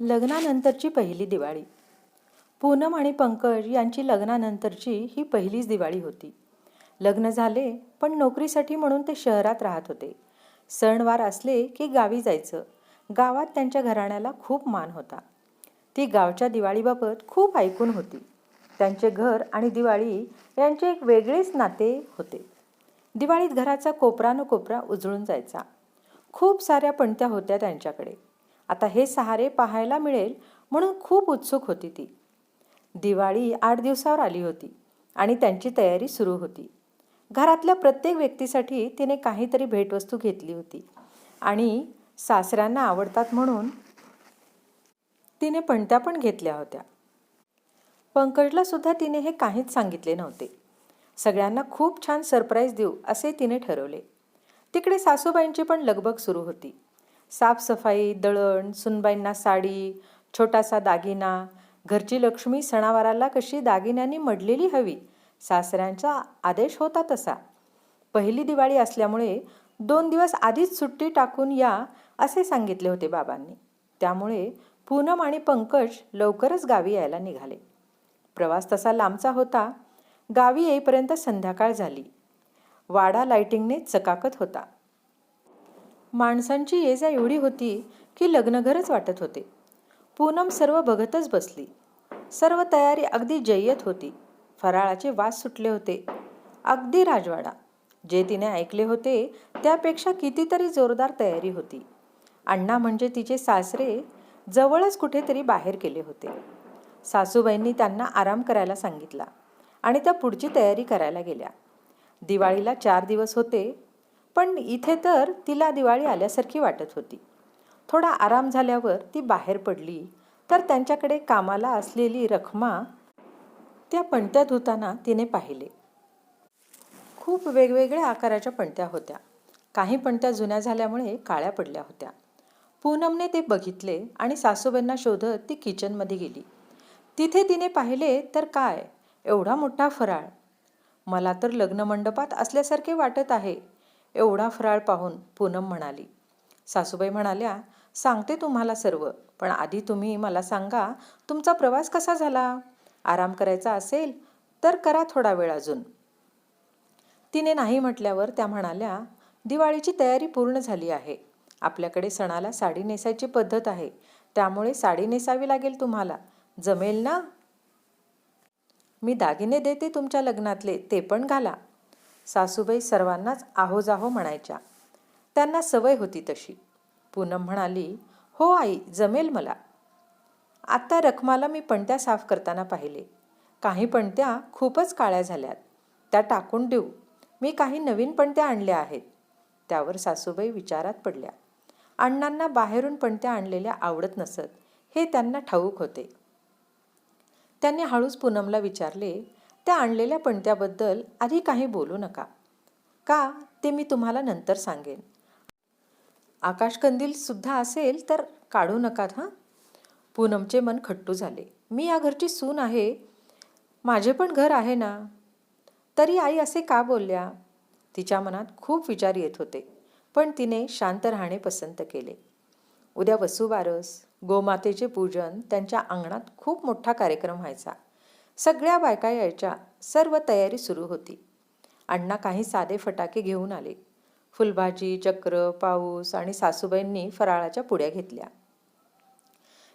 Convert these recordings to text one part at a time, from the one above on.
लग्नानंतरची पहिली दिवाळी. पूनम आणि पंकज यांची लग्नानंतरची ही पहिलीच दिवाळी होती. लग्न झाले पण नोकरीसाठी म्हणून ते शहरात राहत होते. सणवार असले की गावी जायचं. गावात त्यांच्या घराण्याला खूप मान होता. ती गावच्या दिवाळीबाबत खूप ऐकून होती. त्यांचे घर आणि दिवाळी यांचे एक वेगळेच नाते होते. दिवाळीत घराचा कोपरा न कोपरा उजळून जायचा. खूप साऱ्या पणत्या होत्या त्यांच्याकडे. आता हे सहारे पाहायला मिळेल म्हणून खूप उत्सुक होती ती. दिवाळी आठ दिवसावर आली होती आणि त्यांची तयारी सुरू होती. घरातल्या प्रत्येक व्यक्तीसाठी तिने काहीतरी भेटवस्तू घेतली होती आणि सासऱ्यांना आवडतात म्हणून तिने पणत्या पण घेतल्या होत्या. पंकजला सुद्धा तिने हे काहीच सांगितले नव्हते. सगळ्यांना खूप छान सरप्राईज देऊ असे तिने ठरवले. तिकडे सासूबाईंची पण लगबग सुरू होती. साफसफाई दळण सुनबाईंना साडी छोटासा दागिना. घरची लक्ष्मी सणावाराला कशी दागिन्यांनी मडलेली हवी? सासऱ्यांचा आदेश होता तसा. पहिली दिवाळी असल्यामुळे दोन दिवस आधीच सुट्टी टाकून या असे सांगितले होते बाबांनी. त्यामुळे पूनम आणि पंकज लवकरच गावी यायला निघाले. प्रवास तसा लांबचा होता. गावी येईपर्यंत संध्याकाळ झाली. वाडा लाइटिंगने चकाकत होता. माणसांची ये जा एवढी होती की लग्नघरच वाटत होते. पूनम सर्व बघतच बसली. सर्व तयारी अगदी जय्यत होती. फराळाचे वास सुटले होते. अगदी राजवाडा. जे तिने ऐकले होते त्यापेक्षा कितीतरी जोरदार तयारी होती. अण्णा म्हणजे तिचे सासरे जवळच कुठेतरी बाहेर केले होते. सासूबाईंनी त्यांना आराम करायला सांगितला आणि त्या पुढची तयारी करायला गेल्या. दिवाळीला चार दिवस होते. पण इथे तर तिला दिवाळी आल्यासारखी वाटत होती. थोडा आराम झाल्यावर ती बाहेर पडली. तर त्यांच्याकडे कामाला असलेली रखमा त्या पणत्या धुताना तिने पाहिले. खूप वेगवेगळ्या आकाराच्या पणत्या होत्या. काही पणत्या जुन्या झाल्यामुळे काळ्या पडल्या होत्या. पूनमने ते बघितले आणि सासूबाईंना शोधत ती किचनमध्ये गेली. तिथे तिने पाहिले तर काय? एवढा मोठा फराळ. मला तर लग्न मंडपात असल्यासारखे वाटत आहे. एवढा फराळ पाहून पूनम म्हणाली सासूबाई म्हणाल्या सांगते तुम्हाला सर्व पण आधी तुम्ही मला सांगा तुमचा प्रवास कसा झाला? आराम करायचा असेल तर करा थोडा वेळ अजून. तिने नाही म्हटल्यावर त्या म्हणाल्या दिवाळीची तयारी पूर्ण झाली आहे. आपल्याकडे सणाला साडी नेसायची पद्धत आहे. त्यामुळे साडी नेसावी लागेल तुम्हाला. जमेल ना? मी दागिने देते तुमच्या लग्नातले ते पण घाला. सासूबाई सर्वांनाच आहोजाहो म्हणायच्या. त्यांना सवय होती तशी. पूनम म्हणाली हो आई जमेल मला. आत्ता रखमाला मी पणत्या साफ करताना पाहिले. काही पणत्या खूपच काळ्या झाल्यात. त्या टाकून देऊ. मी काही नवीन पणत्या आणल्या आहेत. त्यावर सासूबाई विचारात पडल्या. अण्णांना बाहेरून पणत्या आणलेल्या आवडत नसत हे त्यांना ठाऊक होते. त्यांनी हळूच पूनमला विचारले त्या आणलेल्या पणत्याबद्दल आधी काही बोलू नका. का? ते मी तुम्हाला नंतर सांगेन. आकाशकंदील सुद्धा असेल तर काढू नकात हां. पूनमचे मन खट्टू झाले. मी या घरची सून आहे. माझे पण घर आहे ना? तरी आई असे का बोलल्या? तिच्या मनात खूप विचार येत होते पण तिने शांत राहणे पसंत केले. उद्या वसुबारस गोमातेचे पूजन त्यांच्या अंगणात खूप मोठा कार्यक्रम व्हायचा. सगळ्या बायका यायच्या. सर्व तयारी सुरू होती. अण्णा काही साधे फटाके घेऊन आले. फुलभाजी चक्र पाऊस आणि सासूबाईंनी फराळाच्या पुड्या घेतल्या.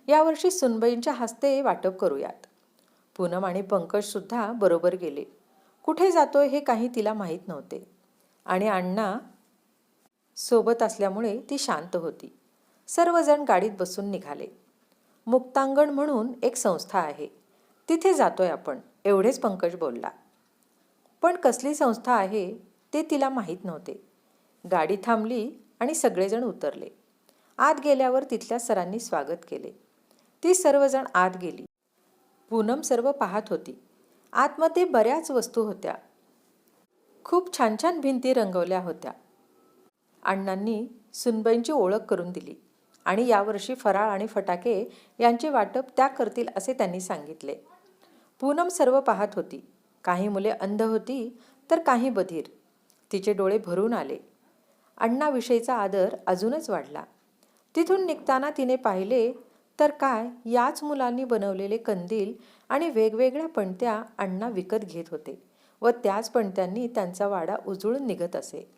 यावर्षी सुनबाईंच्या हस्ते वाटप करूयात. पूनम आणि पंकजसुद्धा बरोबर गेले. कुठे जातोय हे काही तिला माहीत नव्हते. आणि अण्णा सोबत असल्यामुळे ती शांत होती. सर्वजण गाडीत बसून निघाले. मुक्तांगण म्हणून एक संस्था आहे. तिथे जातोय आपण एवढेच पंकज बोलला. पण कसली संस्था आहे ते तिला माहीत नव्हते. गाडी थांबली आणि सगळेजण उतरले. आत गेल्यावर तिथल्या सरांनी स्वागत केले. ती सर्वजण आत गेली. पूनम सर्व पाहत होती. आतमध्ये बऱ्याच वस्तू होत्या. खूप छान छान भिंती रंगवल्या होत्या. अण्णांनी सुनबाईंची ओळख करून दिली आणि यावर्षी फराळ आणि फटाके यांचे वाटप त्या करतील असे त्यांनी सांगितले. पूनम सर्व पाहत होती. काही मुले अंध होती तर काही बधीर. तिचे डोळे भरून आले. अण्णाविषयीचा आदर अजूनच वाढला. तिथून निघताना तिने पाहिले तर काय याच मुलांनी बनवलेले कंदील आणि वेगवेगळ्या पणत्या अण्णा विकत घेत होते व त्याच पणत्यांनी त्यांचा वाडा उजळून निघत असे.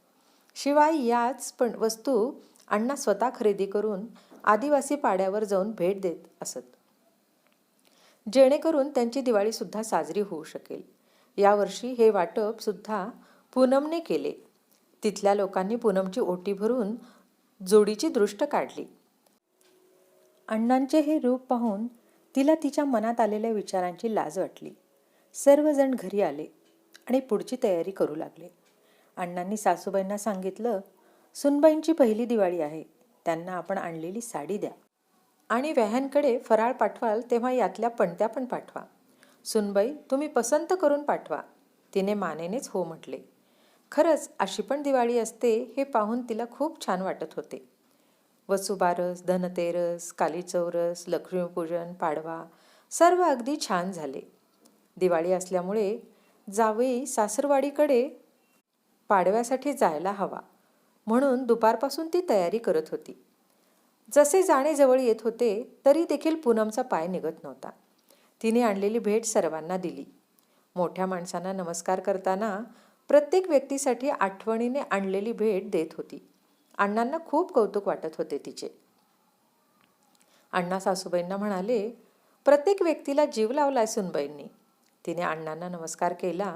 शिवाय याच पण वस्तू अण्णा स्वतः खरेदी करून आदिवासी पाड्यावर जाऊन भेट देत असत. जेणेकरून त्यांची दिवाळीसुद्धा साजरी होऊ शकेल. यावर्षी हे वाटपसुद्धा पूनमने केले. तिथल्या लोकांनी पूनमची ओटी भरून जोडीची दृष्ट काढली. अण्णांचे हे रूप पाहून तिला तिच्या मनात आलेल्या विचारांची लाज वाटली. सर्वजण घरी आले आणि पुढची तयारी करू लागले. अण्णांनी सासूबाईंना सांगितलं सुनबाईंची पहिली दिवाळी आहे. त्यांना आपण आणलेली साडी द्या. आणि व्याह्यांकडे फराळ पाठवाल तेव्हा यातल्या पणत्या पण पाठवा. सुनबाई तुम्ही पसंत करून पाठवा. तिने मानेनेच हो म्हटले. खरंच अशी पण दिवाळी असते हे पाहून तिला खूप छान वाटत होते. वसुबारस धनतेरस कालीचौरस लक्ष्मीपूजन पाडवा सर्व अगदी छान झाले. दिवाळी असल्यामुळे जावई सासरवाडीकडे पाडव्यासाठी जायला हवा. म्हणून दुपारपासून ती तयारी करत होती. जसे जाणे जवळ येत होते तरी देखील पूनमचा पाय निघत नव्हता. तिने आणलेली भेट सर्वांना दिली. मोठ्या माणसांना नमस्कार करताना प्रत्येक व्यक्तीसाठी आठवणीने आणलेली भेट देत होती. अण्णांना खूप कौतुक वाटत होते तिचे. अण्णा सासूबाईंना म्हणाले प्रत्येक व्यक्तीला जीव लावलाय सुनबाईंनी. तिने अण्णांना नमस्कार केला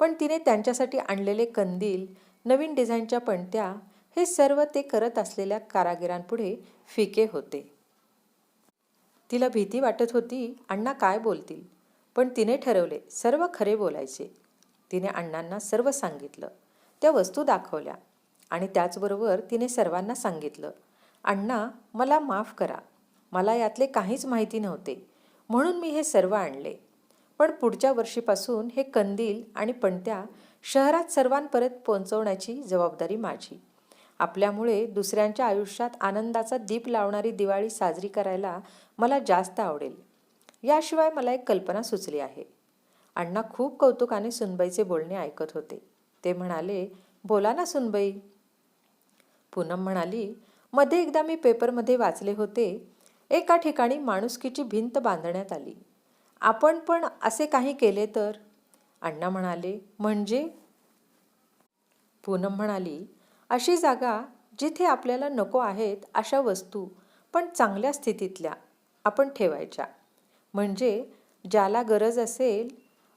पण तिने त्यांच्यासाठी आणलेले कंदील नवीन डिझाईनच्या पणत्या हे सर्व ते करत असलेल्या कारागिरांपुढे फिके होते. तिला भीती वाटत होती अण्णा काय बोलतील? पण तिने ठरवले सर्व खरे बोलायचे. तिने अण्णांना सर्व सांगितलं त्या वस्तू दाखवल्या आणि त्याचबरोबर तिने सर्वांना सांगितलं अण्णा मला माफ करा मला यातले काहीच माहिती नव्हते म्हणून मी हे सर्व आणले. पण पुढच्या वर्षीपासून हे कंदील आणि पणत्या शहरात सर्वांपर्यंत पोहोचवण्याची जबाबदारी माझी. आपल्यामुळे दुसऱ्यांच्या आयुष्यात आनंदाचा दीप लावणारी दिवाळी साजरी करायला मला जास्त आवडेल. याशिवाय मला एक कल्पना सुचली आहे. अण्णा खूप कौतुकाने सुनबाईचे बोलणे ऐकत होते. ते म्हणाले बोला ना सुनबाई. पूनम म्हणाली मध्ये एकदा मी पेपरमध्ये वाचले होते. एका ठिकाणी माणुसकीची भिंत बांधण्यात आली. आपण पण असे काही केले तर? अण्णा म्हणाले म्हणजे? पूनम म्हणाली अशी जागा जिथे आपल्याला नको आहेत अशा वस्तू पण चांगल्या स्थितीतल्या आपण ठेवायच्या. म्हणजे ज्याला गरज असेल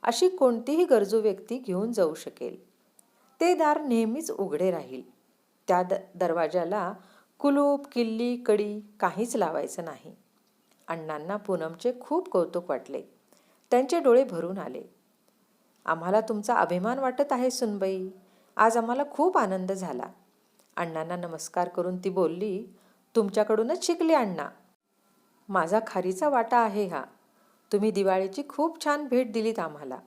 अशी कोणतीही गरजू व्यक्ती घेऊन जाऊ शकेल. ते दार नेहमीच उघडे राहील. त्या द दरवाजाला कुलूप किल्ली कडी काहीच लावायचं नाही. अण्णांना पूनमचे खूप कौतुक वाटले. त्यांचे डोळे भरून आले. आम्हाला तुमचा अभिमान वाटत आहे सुनबाई. आज आम्हाला खूप आनंद झाला. अण्णांना नमस्कार करून ती बोलली तुमच्याकडूनच शिकले अण्णा. माझा खारीचा वाटा आहे हा. तुम्ही दिवाळीची खूप छान भेट दिलीत आम्हाला.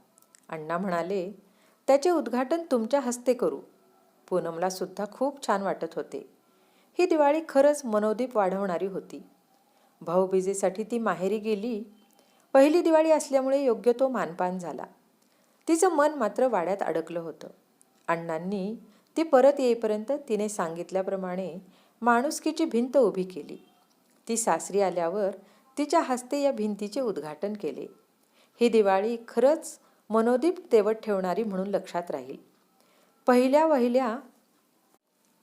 अण्णा म्हणाले त्याचे उद्घाटन तुमच्या हस्ते करू. पूनमला सुद्धा खूप छान वाटत होते. ही दिवाळी खरंच मनोदीप वाढवणारी होती. भाऊबीजेसाठी ती माहेरी गेली. पहिली दिवाळी असल्यामुळे योग्य तो मानपान झाला. तिचं मन मात्र वाड्यात अडकलं होतं. अण्णांनी ती परत येईपर्यंत तिने सांगितल्याप्रमाणे माणुसकीची भिंत उभी केली. ती सासरी आल्यावर तिच्या हस्ते या भिंतीचे उद्घाटन केले. ही दिवाळी खरंच मनोदीप तेवत ठेवणारी म्हणून लक्षात राहील. पहिल्या वहिल्या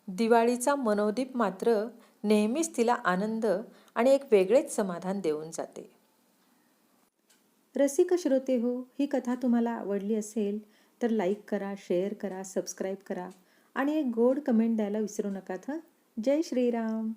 दिवाळीचा मनोदीप मात्र नेहमीच तिला आनंद आणि एक वेगळेच समाधान देऊन जाते. रसिक श्रोते हो ही कथा तुम्हाला आवडली असेल तर लाईक करा शेअर करा सबस्क्राईब करा. आणि एक गोड कमेंट द्यायला विसरू नका हं? जय श्रीराम.